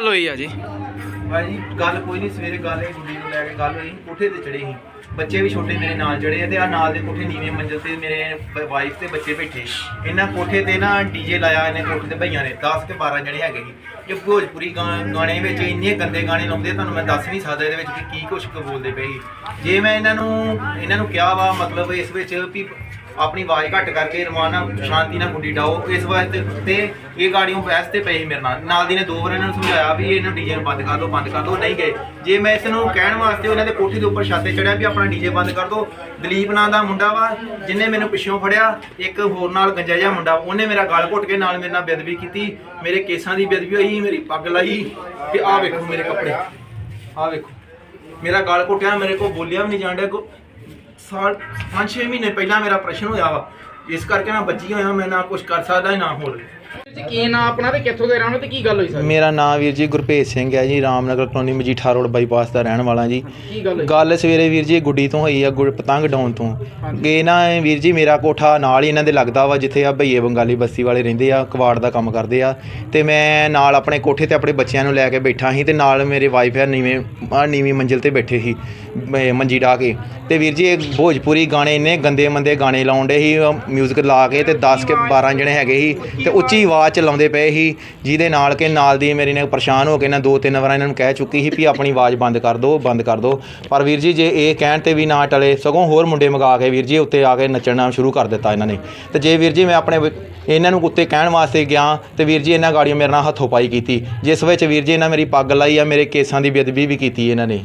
ਗੱਲ ਹੋਈ ਆ ਜੀ। ਭਾਈ ਗੱਲ ਕੋਈ ਨਹੀਂ, ਸਵੇਰੇ ਗੱਲ ਇਹ ਗੁੱਡੀ ਨੂੰ ਲੈ ਕੇ ਗੱਲ ਹੋਈ, ਕੋਠੇ ਤੇ ਚੜੇ ਸੀ। ਬੱਚੇ ਵੀ ਛੋਟੇ ਮੇਰੇ ਨਾਲ ਚੜੇ ਆ ਤੇ ਆ ਨਾਲ ਦੇ ਕੋਠੇ ਨੀਵੇਂ ਮੰਜ਼ਲ ਤੇ ਮੇਰੇ ਵਾਈਫ ਤੇ ਬੱਚੇ ਬੈਠੇ ਇਹਨਾਂ ਕੋਠੇ ਤੇ ਨਾ ਡੀਜੇ ਲਾਇਆ, ਇਹਨੇ ਕੋਠੇ ਤੇ ਭਈਆਂ ਨੇ 10 ਤੇ 12 ਜਣੇ ਹੈਗੇ ਸੀ। ਇਹ ਭੋਜਪੁਰੀ ਗਾ- ਗਾਣੇ ਵਿੱਚ ਇੰਨੇ ਗੰਦੇ ਗਾਣੇ ਲਾਉਂਦੇ ਤੁਹਾਨੂੰ ਮੈਂ ਦੱਸ ਨਹੀਂ ਸਕਦਾ ਇਹਦੇ ਵਿੱਚ ਕਿ ਕੀ ਕੁਛ ਬੋਲਦੇ ਪਏ ਸੀ। ਜੇ ਮੈਂ ਇਹਨਾਂ ਨੂੰ ਇਹਨਾਂ ਨੂੰ ਕਿਹਾ ਵਾ, ਮਤਲਬ ਇਸ ਵਿੱਚ ਵੀ ਆਪਣੀ ਆਵਾਜ਼ ਘੱਟ ਕਰਕੇ ਰਮਾਨ ਨਾਲ ਸ਼ਾਂਤੀ ਨਾਲ ਗੁੱਡੀ ਡਾਓ। ਇਸ ਵਾਸਤੇ ਤੇ ਇਹ ਗਾੜੀਆਂ ਬਹਿਸ ਤੇ ਪਈ ਸੀ ਮੇਰੇ ਨਾਲ। ਨਾਲ ਦੀ ਨੇ ਦੋ ਵਾਰ ਇਹਨਾਂ ਨੂੰ ਸਮਝਾਇਆ ਵੀ ਇਹਨਾਂ ਡੀਜੇ ਨੂੰ ਬੰਦ ਕਰ ਦਿਓ ਬੰਦ ਕਰ ਦਿਓ ਨਹੀਂ ਗਏ। ਜੇ ਮੈਂ ਇਸ ਨੂੰ ਕਹਿਣ ਵਾਸਤੇ ਉਹਨਾਂ ਦੇ ਕੋਠੀ ਦੇ ਉੱਪਰ ਛੱਤ ਚੜਿਆ ਵੀ ਆਪਣਾ ਡੀਜੇ ਬੰਦ ਕਰ ਦਿਓ ਦਲੀਪ ਨਾਂ ਦਾ ਮੁੰਡਾ ਵਾ, ਜਿਨੇ ਮੈਨੂੰ ਪਿੱਛੋਂ ਫੜਿਆ, ਇੱਕ ਹੋਰ ਨਾਲ ਗੰਜਾ ਜਿਹਾ ਮੁੰਡਾ, ਉਹਨੇ ਮੇਰਾ ਗਲ ਘੁੱਟ ਕੇ ਨਾਲ ਮੇਰੇ ਨਾਲ ਬੇਦਬੀ ਕੀਤੀ, ਮੇਰੇ ਕੇਸਾਂ ਦੀ ਬੇਦਬੀ ਹੋਈ, ਮੇਰੀ ਪੱਗ ਲਾਈ, ਤੇ ਆਹ ਵੇਖੋ ਮੇਰੇ ਕੱਪੜੇ, ਆਹ ਵੇਖੋ। ਮੇਰਾ ਗਲ ਘੁੱਟਿਆ, ਮੇਰੇ ਕੋਲ ਬੋਲਿਆ ਵੀ ਨਹੀਂ ਜਾਣ ਡਿਆ, ਕੋ ਸਾਲ 5-6 ਮਹੀਨੇ ਪਹਿਲਾਂ ਮੇਰਾ ਪ੍ਰਸ਼ਨ ਹੋਇਆ ਵਾ। ਇਸ ਕਰਕੇ ਮੈਂ ਬੱਚੀ ਹੋਇਆ ਮੈਂ ਨਾ ਕੁਝ ਕਰ ਸਕਦਾ ਨਾ ਹੋਰ। ਜੀ ਕੀ ਨਾਂ ਆਪਣਾ ਤੇ ਕਿੱਥੋਂ ਦੇ ਰਹਿਣ ਵਾਲੇ ਤੇ ਕੀ ਗੱਲ ਹੋਈ ਸਰ? ਮੇਰਾ ਨਾਮ ਵੀਰ ਜੀ ਗੁਰਭੇਜ ਸਿੰਘ ਹੈ ਜੀ Ramnagar colony Majitha road bypass ਦਾ ਰਹਿਣ ਵਾਲਾ ਜੀ। ਕੀ ਗੱਲ ਹੋਈ? ਗੱਲ ਸਵੇਰੇ ਵੀਰ ਜੀ ਗੁੱਡੀ ਤੋਂ ਹੋਈ ਆ ਗੁੜ ਪਤੰਗ ਡਾਉਣ ਤੋਂ। ਇਹ ਨਾ ਇਹ ਵੀਰ ਜੀ ਮੇਰਾ ਕੋਠਾ ਨਾਲ ਹੀ ਇਹਨਾਂ ਦੇ ਲੱਗਦਾ ਵਾ ਜਿੱਥੇ ਆ ਭਈਏ ਬੰਗਾਲੀ ਬਸਤੀ ਵਾਲੇ ਰਹਿੰਦੇ ਆ ਕਵਾੜ ਦਾ ਕੰਮ ਕਰਦੇ ਆ। ਤੇ ਮੈਂ ਨਾਲ ਆਪਣੇ ਕੋਠੇ ਤੇ ਆਪਣੇ ਬੱਚਿਆਂ ਨੂੰ ਲੈ ਕੇ ਬੈਠਾ ਸੀ ਤੇ ਨਾਲ ਮੇਰੇ ਵਾਈਫ ਆ ਨੀਵੇਂ ਆ ਨੀਵੀਂ ਮੰਜ਼ਿਲ ਤੇ ਬੈਠੇ ਸੀ। ਮੰਜੀ ਢਾ ਕੇ। ਤੇ ਵੀਰ ਜੀ, ਇਹ ਭੋਜਪੁਰੀ ਗਾਣੇ ਇੰਨੇ ਗੰਦੇ ਮੰਦੇ ਗਾਣੇ ਲਾਉਂਦੇ ਸੀ ਮਿਊਜ਼ਿਕ ਲਾ ਕੇ ਤੇ 10 ਕੇ 12 ਜਣੇ ਹੈਗੇ ਸੀ ਤੇ ਉੱਚੀ ਆਵਾਜ਼ ਚ ਲਾਉਂਦੇ ਪਏ ਸੀ, ਜਿਹਦੇ ਨਾਲ ਕਿ ਨਾਲ ਦੀ ਮੇਰੀ ਨੇ ਪਰੇਸ਼ਾਨ ਹੋ ਕੇ ਨਾ ਦੋ ਤਿੰਨ ਵਾਰ ਇਹਨਾਂ ਨੂੰ ਕਹਿ ਚੁੱਕੀ ਸੀ ਵੀ ਆਪਣੀ ਆਵਾਜ਼ ਬੰਦ ਕਰ ਦਿਓ ਬੰਦ ਕਰ ਦਿਓ ਪਰ ਵੀਰ ਜੀ, ਜੇ ਇਹ ਕਹਿਣ ਤੇ ਵੀ ਨਾ ਟਲੇ, ਸਗੋਂ ਹੋਰ ਮੁੰਡੇ ਮੰਗਾ ਕੇ ਵੀਰ ਜੀ ਉੱਤੇ ਆ ਕੇ ਨੱਚਣਾ ਸ਼ੁਰੂ ਕਰ ਦਿੱਤਾ ਇਹਨਾਂ ਨੇ। ਤੇ ਜੇ ਵੀਰ ਜੀ ਮੈਂ ਆਪਣੇ ਇਹਨਾਂ ਨੂੰ ਉੱਤੇ ਕਹਿਣ ਵਾਸਤੇ ਗਿਆ, ਤੇ ਵੀਰ ਜੀ ਇਹਨਾਂ ਗਾੜੀਆਂ ਮੇਰੇ ਨਾਲ ਹੱਥੋਂ ਪਾਈ ਕੀਤੀ। ਜਿਸ ਵਿੱਚ ਵੀਰ ਜੀ ਇਹਨਾਂ ਮੇਰੀ ਪੱਗ ਲਾਈ ਆ, ਮੇਰੇ ਕੇਸਾਂ ਦੀ ਬੇਅਦਬੀ ਵੀ ਕੀਤੀ ਇਹਨਾਂ ਨੇ।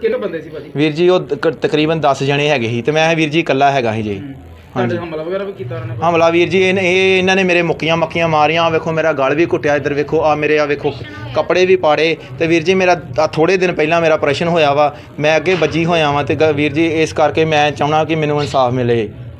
ਕਿੰਨੇ ਬੰਦੇ ਸੀ ਭਾਜੀ? ਵੀਰ ਜੀ ਉਹ ਤਕ- ਤਕਰੀਬਨ 10 ਜਣੇ ਹੈਗੇ ਸੀ ਤੇ ਮੈਂ ਵੀਰ ਜੀ ਇਕੱਲਾ ਹੈਗਾ ਸੀ ਜੀ। ਤੁਹਾਡੇ ਹਮਲਾ ਵਗੈਰਾ ਵੀ ਕੀਤਾ ਉਹਨਾਂ ਨੇ? ਹਮਲਾ ਵੀਰ ਜੀ ਇਹ ਇਹ ਇਹਨਾਂ ਨੇ ਮੇਰੇ ਮੁੱਕੀਆਂ ਮੱਕੀਆਂ ਮਾਰੀਆਂ ਆਹ ਵੇਖੋ ਮੇਰਾ ਗਲ ਵੀ ਘੁੱਟਿਆ ਇੱਧਰ ਵੇਖੋ ਆ ਮੇਰੇ ਆ ਵੇਖੋ ਕੱਪੜੇ ਵੀ ਪਾੜੇ ਤੇ ਵੀਰ ਜੀ ਮੇਰਾ ਆਹ ਥੋੜੇ ਦਿਨ ਪਹਿਲਾਂ ਮੇਰਾ ਆਪਰੇਸ਼ਨ ਹੋਇਆ ਵਾ ਮੈਂ ਅੱਗੇ ਵੱਜੀ ਹੋਇਆ ਵਾਂ ਤੇ ਗ- ਵੀਰ ਜੀ ਇਸ ਕਰਕੇ ਮੈਂ ਚਾਹਣਾ ਕਿ ਮੈਨੂੰ ਇਨਸਾਫ ਮਿਲੇ।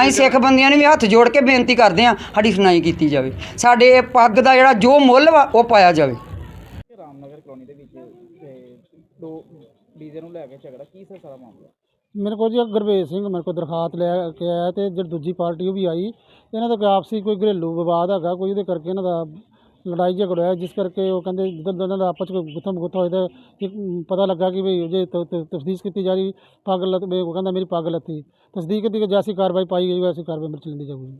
ਅਸੀਂ ਸਿੱਖ ਬੰਦਿਆਂ ਨੂੰ ਵੀ ਹੱਥ ਜੋੜ ਕੇ ਬੇਨਤੀ ਕਰਦੇ ਹਾਂ ਸਾਡੀ ਸੁਣਾਈ ਕੀਤੀ ਜਾਵੇ। ਸਾਡੇ ਪੱਗ ਦਾ ਜਿਹੜਾ ਜੋ ਮੁੱਲ ਵਾ ਉਹ ਪਾਇਆ ਜਾਵੇ। ਰਾਮਨਗਰ ਕਲੋਨੀ ਦੇ ਵਿੱਚ ਤੇ ਦੋ ਡੀਜ਼ੇ ਨੂੰ ਲੈ ਕੇ ਝਗੜਾ ਕੀ ਸੀ ਸਾਰਾ ਮਾਮਲਾ? ਮੇਰੇ ਕੋਲ ਜੀ ਗੁਰਵੇਜ ਸਿੰਘ ਮੇਰੇ ਕੋਲ ਦਰਖਾਸਤ ਲੈ ਕੇ ਆਇਆ ਤੇ ਜਿਹੜੀ ਦੂਜੀ ਪਾਰਟੀ ਉਹ ਵੀ ਆਈ। ਇਹਨਾਂ ਦਾ ਕੋਈ ਆਪਸੀ ਕੋਈ ਘਰੇਲੂ ਵਿਵਾਦ ਹੈਗਾ ਕੋਈ ਉਹਦੇ ਕਰਕੇ ਇਹਨਾਂ ਦਾ ਲੜਾਈ ਝਗੜਾ ਹੋਇਆ, ਜਿਸ ਕਰਕੇ ਉਹ ਕਹਿੰਦੇ ਜਦੋਂ ਇਹਨਾਂ ਦਾ ਆਪਸ ਵਿੱਚ ਗੁੱਥਮ ਗੁੱਥਾ ਹੋਇਆ ਤਾਂ ਪਤਾ ਲੱਗਾ ਕਿ ਵੀ ਜੇ ਤਫਤੀਸ਼ ਕੀਤੀ ਜਾ ਰਹੀ ਪੱਗ ਉਹ ਕਹਿੰਦਾ ਮੇਰੀ ਪੱਗ ਲੱਥੀ ਤਸਦੀਕ ਕੀਤੀ ਕਿ ਜੈਸੀ ਕਾਰਵਾਈ ਪਾਈ ਗਈ ਵੈਸੀ ਕਾਰਵਾਈ ਮੇਰੇ ਚ ਜਾਊਗੀ।